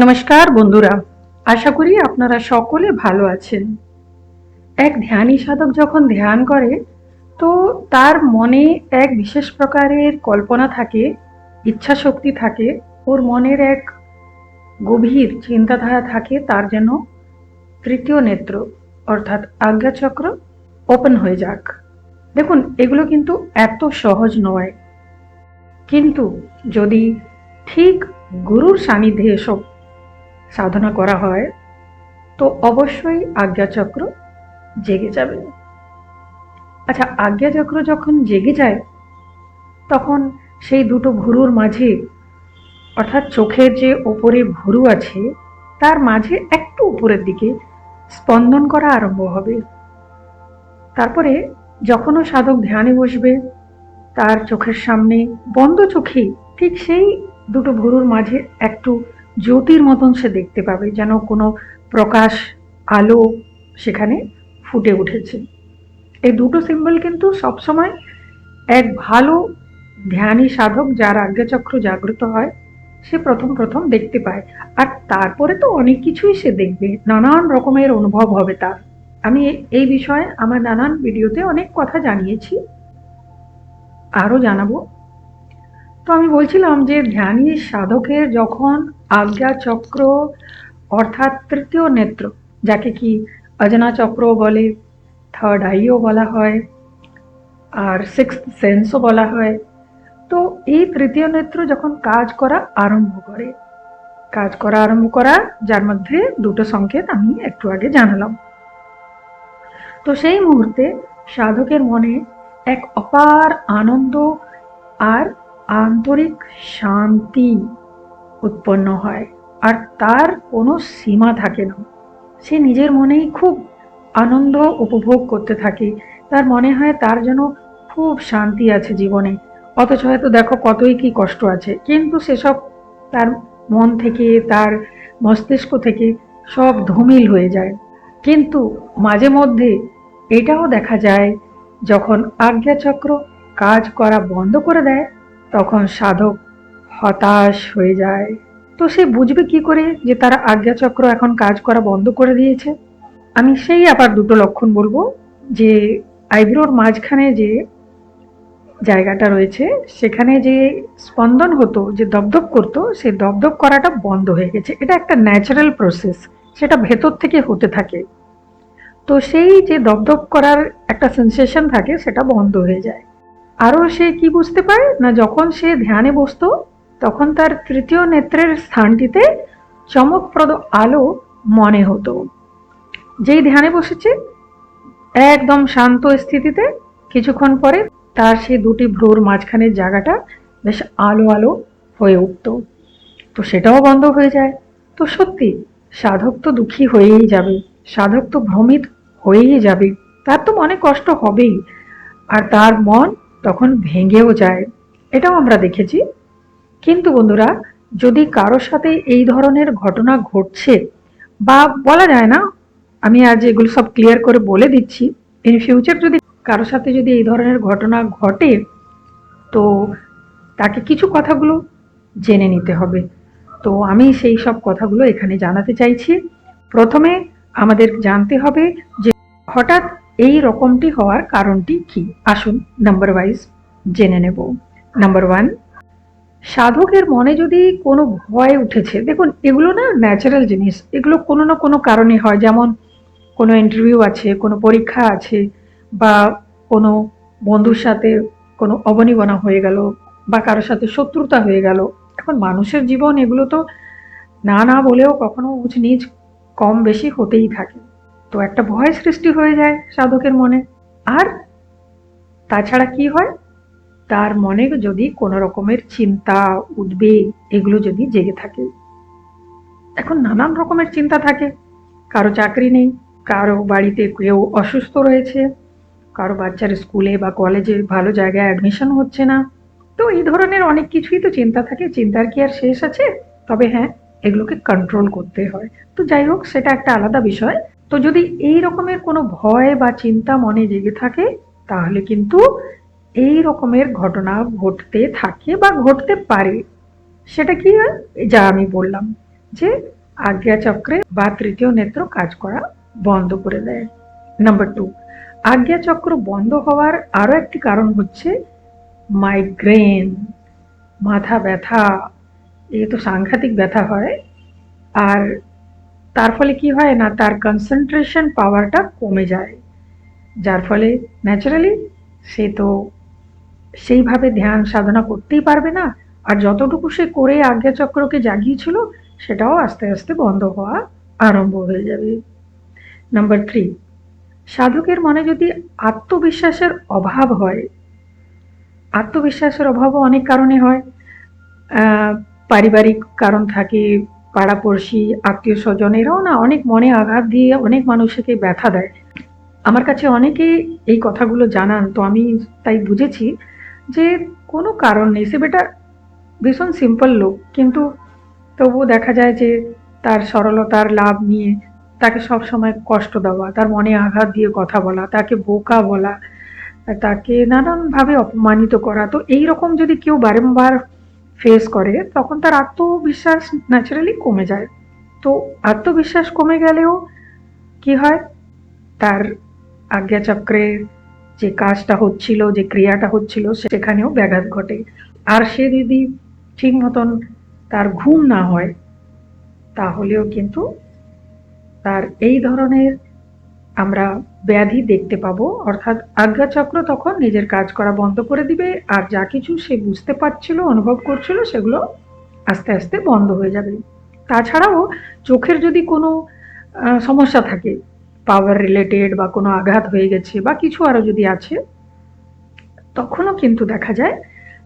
নমস্কার বন্ধুরা, আশা করি আপনারা সকলে ভালো আছেন। এক ধ্যানী সাধক যখন ধ্যান করে, তো তার মনে এক বিশেষ প্রকারের কল্পনা থাকে ইচ্ছা শক্তি থাকে, ওর মনের এক গভীর চিন্তাধারা থাকে, তার যেন তৃতীয় নেত্র, অর্থাৎ আজ্ঞাচক্র, ওপেন হয়ে যাক। দেখুন, এগুলো কিন্তু এত সহজ নয়। কিন্তু যদি ঠিক গুরুর সান্নিধ্যে এসব সাধনা করা হয়, তো অবশ্যই আজ্ঞাচক্র জেগে যাবে। আচ্ছা আজ্ঞাচক্র যখন জেগে যায়, তখন সেই দুটো ভুরুর মাঝে, অর্থাৎ চোখের যে ওপরে ভুরু আছে, তার মাঝে একটু উপরের দিকে স্পন্দন করা আরম্ভ হবে। তারপরে যখনও সাধক ধ্যানে বসবে, তার চোখের সামনে বন্ধ চোখেই ঠিক সেই দুটো ভুরুর মাঝে একটু জ্যোতির মতন সে দেখতে পাবে, যেন কোনো প্রকাশ আলো সেখানে ফুটে উঠেছে। এই দুটো সিম্বল কিন্তু সবসময় এক ভালো ধ্যানী সাধক যার আজ্ঞাচক্র জাগ্রত হয়, সে প্রথম প্রথম দেখতে পায়। আর তারপরে তো অনেক কিছুই সে দেখবে, নানান রকমের অনুভব হবে তার। আমি এই বিষয়ে আমার নানান ভিডিওতে অনেক কথা জানিয়েছি, আরও জানাব। তো আমি বলছিলাম যে ধ্যানী সাধকের যখন আজ্ঞা চক্র অর্থাৎ তৃতীয় নেত্র, যাকে কি অজনা চক্র বলে থার্ড আইও বলা হয়, আর সিক্স সেন্সও বলা হয়। তো এই তৃতীয় নেত্র যখন কাজ করা আরম্ভ করে, কাজ করা আরম্ভ করা, যার মধ্যে দুটো সংকেত আমি একটু আগে জানালাম। তো সেই মুহূর্তে সাধকের মনে এক অপার আনন্দ আর আন্তরিক শান্তি উৎপন্ন হয়। আর তার কোনো সীমা থাকে না। সে নিজের মনেই খুব আনন্দ উপভোগ করতে থাকে। তার মনে হয় তার যেন খুব শান্তি আছে জীবনে। অথচ হয়তো দেখো কতই কি কষ্ট আছে। কিন্তু সেসব তার মন থেকে, তার মস্তিষ্ক থেকে সব ধমিল হয়ে যায়। কিন্তু মাঝে মধ্যে এটাও দেখা যায়, যখন আজ্ঞাচক্র কাজ করা বন্ধ করে দেয়, তখন সাধক হতাশ হয়ে যায়। তো সে বুঝবে কি করে যে তারা আজ্ঞাচক্র এখন কাজ করা বন্ধ করে দিয়েছে? আমি সেই আবার দুটো লক্ষণ বলব যে আইব্রোর মাঝখানে যে জায়গাটা রয়েছে, সেখানে যে স্পন্দন হতো, যে দপদপ করতো, সে দপদপ করাটা বন্ধ হয়ে গেছে। এটা একটা ন্যাচারাল প্রসেস সেটা ভেতর থেকে হতে থাকে। তো সেই যে দপদপ করার একটা সেন্সেশন থাকে, সেটা বন্ধ হয়ে যায়। আরও সে কি বুঝতে পারে? না যখন সে ধ্যানে বসতো তখন তার তৃতীয় নেত্রের স্থানটিতে চমকপ্রদ আলো মনে হতো। যেই ধ্যানে বসেছে, একদম শান্ত স্থিতিতে কিছুক্ষণ পরে তার সেই দুটি ভ্রুর মাঝখানের জায়গাটা বেশ আলো আলো হয়ে উঠত। তো সেটাও বন্ধ হয়ে যায়। তো সত্যি, সাধক তো দুঃখী হয়েই যাবে, সাধক তো ভ্রমিত হয়েই যাবে। তার তো মনে কষ্ট হবেই, আর তার মন তখন ভেঙেও যায়। এটাও আমরা দেখেছি কিন্তু বন্ধুরা, যদি কারোর সাথে এই ধরনের ঘটনা ঘটছে, বা বলা যায় না, আমি আজ এগুলো সব ক্লিয়ার করে বলে দিচ্ছি। ইন ফিউচার যদি কারোর সাথে যদি এই ধরনের ঘটনা ঘটে, তো তাকে কিছু কথাগুলো জেনে নিতে হবে। তো আমি সেই সব কথাগুলো এখানে জানাতে চাইছি। প্রথমে আমাদের জানতে হবে যে হঠাৎ এই রকমটি হওয়ার কারণটি কি। আসুন নাম্বার ওয়াইজ জেনে নেব। নাম্বার ওয়ান সাধকের মনে যদি কোনো ভয় উঠেছে, দেখুন, এগুলো না ন্যাচারাল জিনিস। এগুলো কোনো না কোনো কারণে হয়। যেমন কোনো ইন্টারভিউ আছে, কোনো পরীক্ষা আছে, বা কোনো বন্ধুর সাথে কোনো অবনিবনা হয়ে গেল, বা কারোর সাথে শত্রুতা হয়ে গেল। এখন মানুষের জীবন এগুলো তো না না বলেও কখনো উঁচ নিচ কম বেশি হতেই থাকে। তো একটা ভয় সৃষ্টি হয়ে যায় সাধকের মনে। আর তাছাড়া কি হয়? তার মনে যদি কোনো রকমের চিন্তা উদ্বেগ এগুলো যদি জেগে থাকে। এখন নানান রকমের চিন্তা থাকে। কারও চাকরি নেই, কারও বাড়িতে কেউ অসুস্থ রয়েছে, কারও বাচ্চার স্কুলে বা কলেজে ভালো জায়গায় অ্যাডমিশন হচ্ছে না। তো এই ধরনের অনেক কিছুই তো চিন্তা থাকে, চিন্তার কি আর শেষ আছে? তবে হ্যাঁ এগুলোকে কন্ট্রোল করতে হয়। তো যাই হোক, সেটা একটা আলাদা বিষয়। তো যদি এই রকমের কোনো ভয় বা চিন্তা মনে জেগে থাকে, তাহলে কিন্তু এই রকমের ঘটনা ঘটতে থাকে বা ঘটতে পারে, সেটা কি যা আমি বললাম যে আজ্ঞাচক্রে বা তৃতীয় নেত্র কাজ করা বন্ধ করে দেয়। নাম্বার টু আজ্ঞাচক্র বন্ধ হওয়ার আরও একটি কারণ হচ্ছে মাইগ্রেন মাথা ব্যথা, এ তো সাংঘাতিক ব্যথা হয়, আর তার ফলে কি হয় না, তার কনসেন্ট্রেশন পাওয়ারটা কমে যায়। যার ফলে ন্যাচারালি সে তো সেইভাবে ধ্যান সাধনা করতেই পারবে না। আর যতটুকু সে করে আজ্ঞাচক্রকে জাগিয়েছিল, সেটাও আস্তে আস্তে বন্ধ হওয়া আরম্ভ হয়ে যাবে। নাম্বার থ্রি সাধকের মনে যদি আত্মবিশ্বাসের অভাব হয়, আত্মবিশ্বাসের অভাবও অনেক কারণে হয়। পারিবারিক কারণ থাকে, পাড়াপড়শি আত্মীয় স্বজন এরাও না অনেক মনে আঘাত দিয়ে অনেক মানুষকে ব্যথা দেয়। আমার কাছে অনেকে এই কথাগুলো জানান, তো আমি তাই বুঝেছি। যে কোনো কারণ নেই। সে বেটা ভীষণ সিম্পল লোক, কিন্তু তবুও দেখা যায় যে তার সরলতার লাভ নিয়ে তাকে সব সময় কষ্ট দেওয়া, তার মনে আঘাত দিয়ে কথা বলা, তাকে বোকা বলা, তাকে নানানভাবে অপমানিত করা। তো এই রকম যদি কেউ বারংবার ফেস করে, তখন তার আত্মবিশ্বাস ন্যাচারালি কমে যায়। তো আত্মবিশ্বাস কমে গেলেও কি হয়? তার আজ্ঞাচক্রের যে কাজটা হচ্ছিল, যে ক্রিয়াটা হচ্ছিল, সেখানেও ব্যাঘাত ঘটে। আর সে যদি ঠিক মতন তার ঘুম না হয়, তাহলেও কিন্তু তার এই ধরনের আমরা ব্যাধি দেখতে পাবো। অর্থাৎ আজ্ঞাচক্র তখন নিজের কাজ করা বন্ধ করে দিবে, আর যা কিছু সে বুঝতে পারছিল, অনুভব করছিল, সেগুলো আস্তে আস্তে বন্ধ হয়ে যাবে। তাছাড়াও চোখের যদি কোনো সমস্যা থাকে পাওয়ার রিলেটেড বা কোনো আঘাত হয়ে গেছে বা কিছু আরও যদি আছে, তখনও কিন্তু দেখা যায়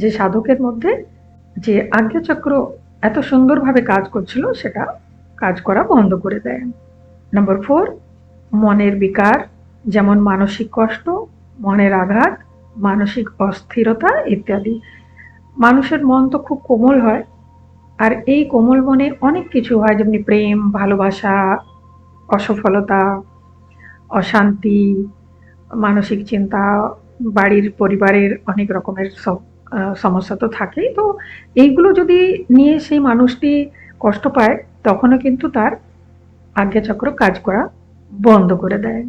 যে সাধকের মধ্যে যে আজ্ঞাচক্র এত সুন্দরভাবে কাজ করছিল, সেটা কাজ করা বন্ধ করে দেয়। নম্বর ফোর মনের বিকার, যেমন মানসিক কষ্ট, মনের আঘাত, মানসিক অস্থিরতা ইত্যাদি। মানুষের মন তো খুব কোমল হয়, আর এই কোমল মনে অনেক কিছু হয়, যেমনি প্রেম, ভালোবাসা, অসফলতা অশান্তি, মানসিক চিন্তা, বাড়ির পরিবারের অনেক রকমের সব সমস্যা তো থাকেই। তো এইগুলো যদি নিয়ে সেই মানুষটি কষ্ট পায়, তখনও কিন্তু তার আজ্ঞাচক্র কাজ করা বন্ধ করে দেয়।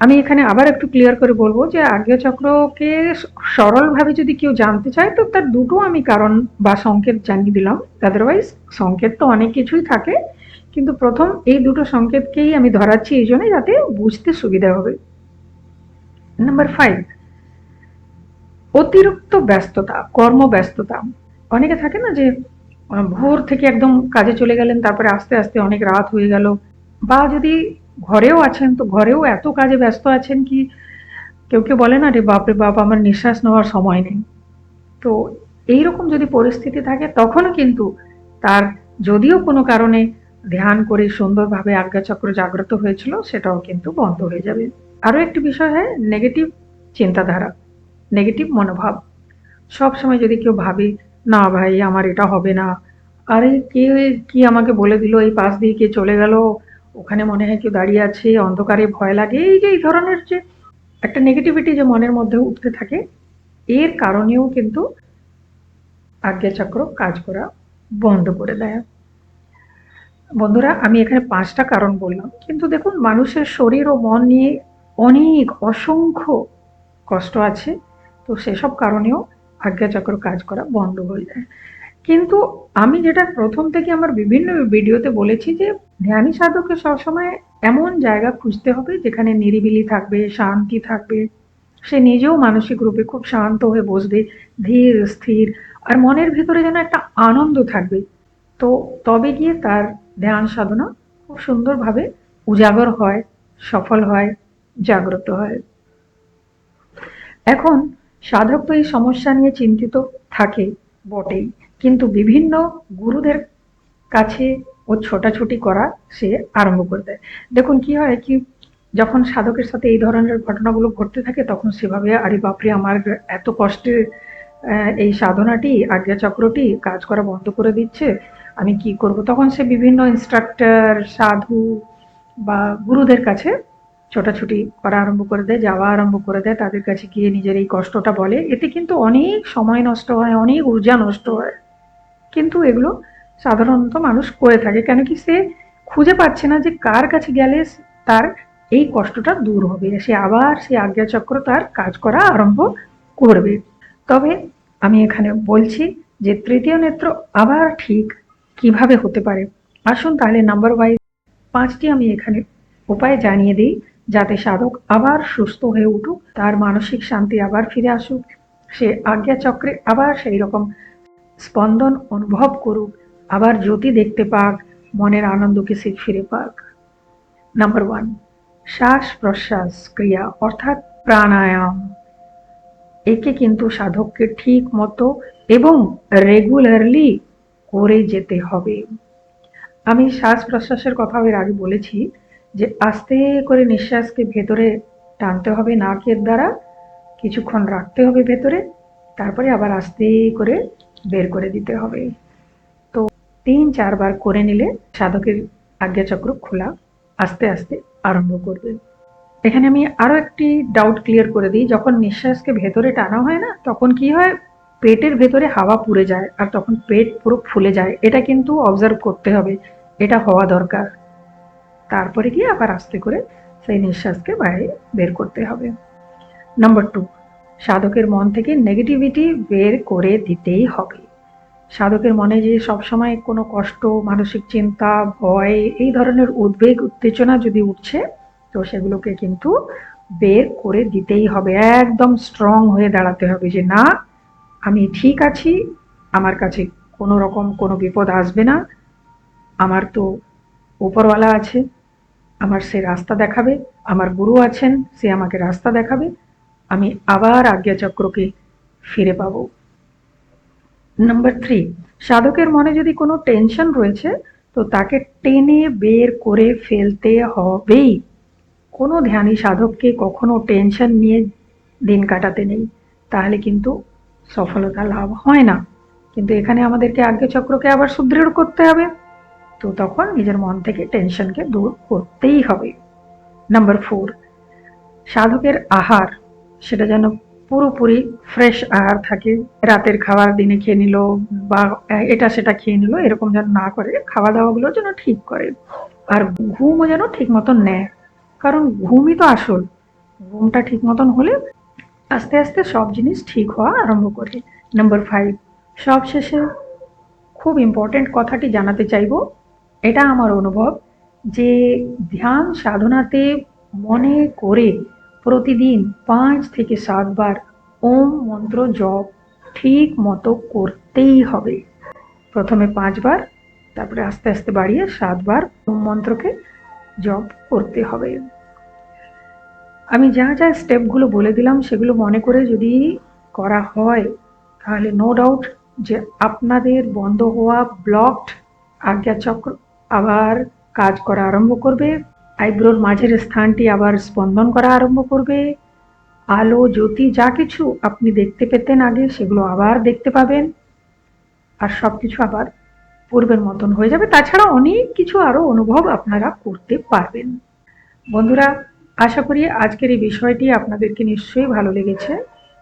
আমি এখানে আবার একটু ক্লিয়ার করে বলব যে, আজ্ঞাচক্রকে সরলভাবে যদি কেউ জানতে চায়, তো তার দুটো আমি কারণ বা সংকেত জানিয়ে দিলাম। আদারওয়াইজ সংকেত তো অনেক কিছুই থাকে। কিন্তু প্রথম এই দুটো সংকেতকেই আমি ধরাচ্ছি এই জন্য যাতে বুঝতে সুবিধা হবে। নাম্বার ফাইভ অতিরিক্ত ব্যস্ততা, কর্মব্যস্ততা। অনেকে থাকে না যে ভোর থেকে একদম কাজে চলে গেলেন, তারপরে আস্তে আস্তে অনেক রাত হয়ে গেল। বা যদি ঘরেও আছেন, তো ঘরেও এত কাজে ব্যস্ত আছেন কি কেউ কেউ বলে না রে বাপরে বাপ, আমার নিঃশ্বাস নেওয়ার সময় নেই। তো এইরকম যদি পরিস্থিতি থাকে, তখনও কিন্তু তার যদিও কোনো কারণে ধ্যান করে সুন্দরভাবে আজ্ঞাচক্র জাগ্রত হয়েছিল, সেটাও কিন্তু বন্ধ হয়ে যাবে। আরও একটি বিষয় হয় নেগেটিভ চিন্তাধারা নেগেটিভ মনোভাব। সব সময় যদি কেউ ভাবে, না ভাই, আমার এটা হবে না। আরে, কে, কি আমাকে বলে দিল, এই পাশ দিয়ে কে চলে গেল? ওখানে মনে হয় কেউ দাঁড়িয়ে আছে, অন্ধকারে ভয় লাগে। এই যে, এই ধরনের যে একটা নেগেটিভিটি যে মনের মধ্যে উঠতে থাকে, এর কারণেও কিন্তু আজ্ঞাচক্র কাজ করা বন্ধ করে দেয়। বন্ধুরা, আমি এখানে পাঁচটা কারণ বললাম। কিন্তু দেখুন, মানুষের শরীর ও মন নিয়ে অনেক অসংখ্য কষ্ট আছে। তো সেসব কারণেও আজ্ঞাচক্র কাজ করা বন্ধ হয়ে যায়। কিন্তু আমি যেটা প্রথম থেকে আমার বিভিন্ন ভিডিওতে বলেছি যে, ধ্যানী সাধককে সবসময় এমন জায়গা খুঁজতে হবে যেখানে নিরিবিলি থাকবে, শান্তি থাকবে। সে নিজেও মানসিক রূপে খুব শান্ত হয়ে বসবে, ধীর, স্থির, আর মনের ভিতরে যেন একটা আনন্দ থাকবে। তো তবে গিয়ে তার ধ্যান সাধনা খুব সুন্দরভাবে উজাগর হয়, সফল হয়, জাগ্রত হয়। এখন সাধক তো এই সমস্যা নিয়ে চিন্তিত থাকে বটেই, কিন্তু বিভিন্ন গুরুদের কাছে ও ছোটাছুটি করা সে আরম্ভ করে দেয়। দেখুন, কি হয় কি, যখন সাধকের সাথে এই ধরনের ঘটনাগুলো ঘটতে থাকে, তখন সেভাবে, আরে বাপরে, আমার এত কষ্টের এই সাধনাটি, আজ্ঞা চক্রটি কাজ করা বন্ধ করে দিচ্ছে আমি কি করব? তখন সে বিভিন্ন ইনস্ট্রাক্টর সাধু বা গুরুদের কাছে ছোটাছুটি করা আরম্ভ করে দেয়, যাওয়া আরম্ভ করে দেয়, তাদের কাছে গিয়ে নিজের এই কষ্টটা বলে। এতে কিন্তু অনেক সময় নষ্ট হয়, অনেক ঊর্জা নষ্ট হয়। কিন্তু এগুলো সাধারণত মানুষ করে থাকে, কেন কি সে খুঁজে পাচ্ছে না যে কার কাছে গেলে তার এই কষ্টটা দূর হবে। সে আবার সেই আজ্ঞাচক্র তার কাজ করা আরম্ভ করবে। তবে আমি এখানে বলছি যে তৃতীয় নেত্র আবার ঠিক কীভাবে হতে পারে? আসুন তাহলে নাম্বার ওয়াইজ পাঁচটি আমি এখানে উপায় জানিয়ে দিই, যাতে সাধক আবার সুস্থ হয়ে উঠুক, তার মানসিক শান্তি আবার ফিরে আসুক, সে আজ্ঞাচক্রে আবার সেই রকম স্পন্দন অনুভব করুক, আবার জ্যোতি দেখতে পাক, মনের আনন্দকে সে ফিরে পাক। নাম্বার ওয়ান শ্বাস প্রশ্বাস ক্রিয়া, অর্থাৎ প্রাণায়াম। একে কিন্তু সাধককে ঠিক মতো এবং রেগুলারলি করে যেতে হবে। আমি শ্বাস প্রশ্বাসের কথা এর আগে বলেছি যে আস্তে করে নিঃশ্বাসকে ভেতরে টানতে হবে নাকের দ্বারা, কিছুক্ষণ রাখতে হবে ভেতরে, তারপরে আবার আস্তে করে বের করে দিতে হবে। তো তিন চারবার করে নিলে সাধকের আজ্ঞাচক্র খোলা, আস্তে আস্তে আরম্ভ করবে। এখানে আমি আরও একটি ডাউট ক্লিয়ার করে দিই, যখন নিঃশ্বাসকে ভেতরে টানা হয় না, তখন কি হয়? পেটের ভেতরে হাওয়া পুড়ে যায় আর তখন পেট পুরো ফুলে যায়, এটা কিন্তু অবজার্ভ করতে হবে, এটা হওয়া দরকার। তারপরে গিয়ে আবার আস্তে করে সেই নিঃশ্বাসকে বাইরে বের করতে হবে। নম্বর টু সাধকের মন থেকে নেগেটিভিটি বের করে দিতেই হবে। সাধকের মনে যে সবসময় কোনো কষ্ট, মানসিক চিন্তা, ভয়, এই ধরনের উদ্বেগ, উত্তেজনা যদি উঠছে, তো সেগুলোকে কিন্তু বের করে দিতেই হবে। একদম স্ট্রং হয়ে দাঁড়াতে হবে যে না আমি ঠিক আছি, আমার কাছে কোনো রকম কোনো বিপদ আসবে না। আমার তো উপরওয়ালা আছে, আমার সে রাস্তা দেখাবে, আমার গুরু আছেন, সে আমাকে রাস্তা দেখাবে, আমি আবার আজ্ঞাচক্রকে ফিরে পাব। নাম্বার থ্রি সাধকের মনে যদি কোনো টেনশন রয়েছে, তো তাকে টেনে বের করে ফেলতে হবেই। কোনো ধ্যানী সাধককে কখনো টেনশন নিয়ে দিন কাটাতে নেই, তাহলে কিন্তু সফলতা লাভ হয় না। কিন্তু এখানে আমাদেরকে আজ্ঞাচক্রকে আবার সুদৃঢ় করতে হবে। তো তখন নিজের মন থেকে টেনশনকে দূর করতেই হবে। নাম্বার ফোর, সাধকের আহার, সেটা যেন পুরোপুরি ফ্রেশ আহার থাকে। রাতের খাবার দিনে খেয়ে নিল বা, এটা সেটা খেয়ে নিল, এরকম যেন না করে খাওয়া দাওয়াগুলো যেন ঠিক করে। আর ঘুমও যেন ঠিক মতন নেয়। কারণ ঘুমই তো আসল। ঘুমটা ঠিক মতন হলে আস্তে আস্তে সব জিনিস ঠিক হওয়া আরম্ভ করে। নাম্বার ফাইভ সব শেষে খুব ইম্পর্টেন্ট কথাটি জানাতে চাইব। এটা আমার অনুভব যে ধ্যান সাধনাতে মনে করে প্রতিদিন পাঁচ থেকে সাতবার ওম মন্ত্র জপ ঠিক মতো করতেই হবে। প্রথমে পাঁচবার তারপরে আস্তে আস্তে বাড়িয়ে সাতবার ওম মন্ত্রকে জপ করতে হবে। আমি যা যা স্টেপগুলো বলে দিলাম, সেগুলো মনে করে যদি করা হয়, তাহলে নো ডাউট যে আপনাদের বন্ধ হওয়া ব্লকড আজ্ঞাচক্র আবার কাজ করা আরম্ভ করবে, আইব্রোর মাঝের স্থানটি আবার স্পন্দন করা আরম্ভ করবে, আলো, জ্যোতি যা কিছু আপনি দেখতে পেতেন আগে, সেগুলো আবার দেখতে পাবেন, আর সব কিছু আবার পূর্বের মতন হয়ে যাবে। তাছাড়া অনেক কিছু আরও অনুভব আপনারা করতে পারবেন। বন্ধুরা আশা করি আজকের এই বিষয়টি আপনাদেরকে নিশ্চয়ই ভালো লেগেছে।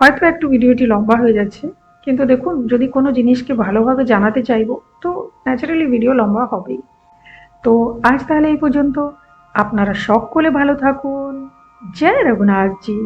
হয়তো একটু ভিডিওটি লম্বা হয়ে যাচ্ছে, কিন্তু দেখুন, যদি কোনো জিনিসকে ভালোভাবে জানাতে চাইব, তো ন্যাচারালি ভিডিও লম্বা হবেই। তো আজ তাহলে এই পর্যন্ত। আপনারা সকলে ভালো থাকুন। জয় রঘুনাথজি।